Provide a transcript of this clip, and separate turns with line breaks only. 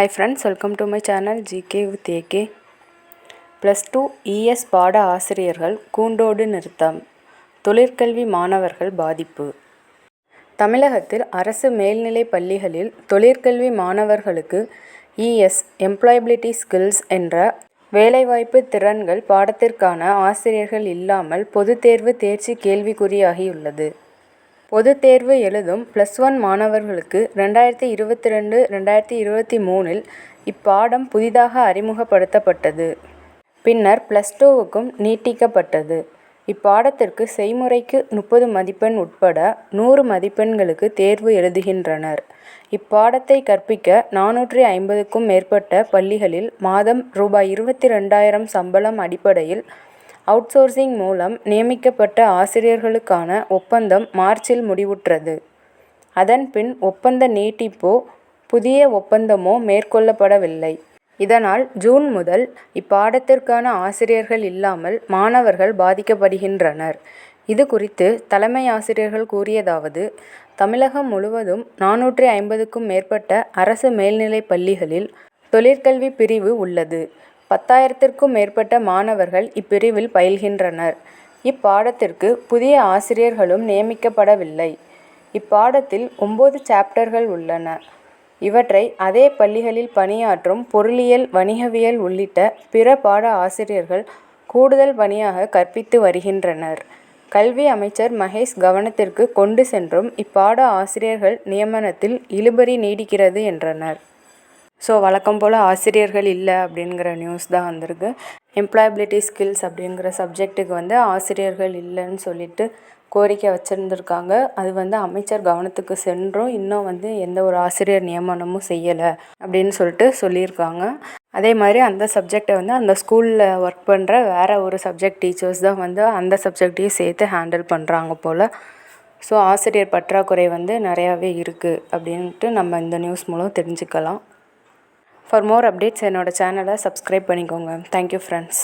Hi friends welcome to my channel GK with AK plus two ES பாட ஆசிரியர்கள் கூண்டோடு நிறுத்தம். தொழிற்கல்வி மாணவர்கள் பாதிப்பு. தமிழகத்தில் அரசு மேல்நிலைப் பள்ளிகளில் தொழிற்கல்வி மாணவர்களுக்கு இஎஸ் எம்ப்ளாயபிலிட்டி ஸ்கில்ஸ் என்ற வேலைவாய்ப்பு திறன்கள் பாடத்திற்கான ஆசிரியர்கள் இல்லாமல் பொதுத் தேர்வு தேர்ச்சி கேள்விக்குறியாகியுள்ளது. பொதுத் தேர்வு எழுதும் ப்ளஸ் ஒன் மாணவர்களுக்கு ரெண்டாயிரத்தி இருபத்தி ரெண்டு ரெண்டாயிரத்தி இருபத்தி மூணில் இப்பாடம் புதிதாக அறிமுகப்படுத்தப்பட்டது. பின்னர் ப்ளஸ் டூவுக்கும் நீட்டிக்கப்பட்டது. இப்பாடத்திற்கு செய்முறைக்கு முப்பது மதிப்பெண் உட்பட நூறு மதிப்பெண்களுக்கு தேர்வு எழுதுகின்றனர். இப்பாடத்தை கற்பிக்க நானூற்றி ஐம்பதுக்கும் மேற்பட்ட பள்ளிகளில் மாதம் ரூபாய் இருபத்தி ரெண்டாயிரம் சம்பளம் அடிப்படையில் அவுட்சோர்சிங் மூலம் நியமிக்கப்பட்ட ஆசிரியர்களுக்கான ஒப்பந்தம் மார்ச்சில் முடிவுற்றது. அதன்பின் ஒப்பந்த நீட்டிப்போ புதிய ஒப்பந்தமோ மேற்கொள்ளப்படவில்லை. இதனால் ஜூன் முதல் இப்பாடத்திற்கான ஆசிரியர்கள் இல்லாமல் மாணவர்கள் பாதிக்கப்படுகின்றனர். இது குறித்து தலைமை ஆசிரியர்கள் கூறியதாவது தமிழகம் முழுவதும் நானூற்றி ஐம்பதுக்கும் மேற்பட்ட அரசு மேல்நிலைப் பள்ளிகளில் தொழிற்கல்வி பிரிவு உள்ளது. பத்தாயிரத்திற்கும் மேற்பட்ட மாணவர்கள் இப்பிரிவில் பயில்கின்றனர். இப்பாடத்திற்கு புதிய ஆசிரியர்களும் நியமிக்கப்படவில்லை. இப்பாடத்தில் ஒன்பது சாப்டர்கள் உள்ளன. இவற்றை அதே பள்ளிகளில் பணியாற்றும் பொருளியல் வணிகவியல் உள்ளிட்ட பிற பாட ஆசிரியர்கள் கூடுதல் பணியாக கற்பித்து வருகின்றனர். கல்வி அமைச்சர் மகேஷ் கவனத்திற்கு கொண்டு சென்றும் இப்பாட ஆசிரியர்கள் நியமனத்தில் இழுபறி நீடிக்கிறது என்றனர். ஸோ வழக்கம் போல் ஆசிரியர்கள் இல்லை அப்படிங்கிற நியூஸ் தான் வந்திருக்கு. எம்ப்ளாயபிலிட்டி ஸ்கில்ஸ் அப்படிங்கிற சப்ஜெக்ட்டுக்கு வந்து ஆசிரியர்கள் இல்லைன்னு சொல்லிட்டு கோரிக்கை வச்சுருந்துருக்காங்க. அது வந்து அமைச்சர் கவனத்துக்கு சென்றும் இன்னும் வந்து எந்த ஒரு ஆசிரியர் நியமனமும் செய்யலை அப்படின்னு சொல்லிட்டு சொல்லியிருக்காங்க. அதே மாதிரி அந்த சப்ஜெக்டை வந்து அந்த ஸ்கூலில் ஒர்க் பண்ணுற வேறு ஒரு சப்ஜெக்ட் டீச்சர்ஸ் தான் வந்து அந்த சப்ஜெக்டையும் சேர்த்து ஹேண்டில் பண்ணுறாங்க போல். ஸோ ஆசிரியர் பற்றாக்குறை வந்து நிறையாவே இருக்குது அப்படின்ட்டு நம்ம இந்த நியூஸ் மூலம் தெரிஞ்சுக்கலாம். ஃபார் மோர் அப்டேட்ஸ் என்னோடய சேனலை சப்ஸ்கிரைப் பண்ணிக்கோங்க. Thank you friends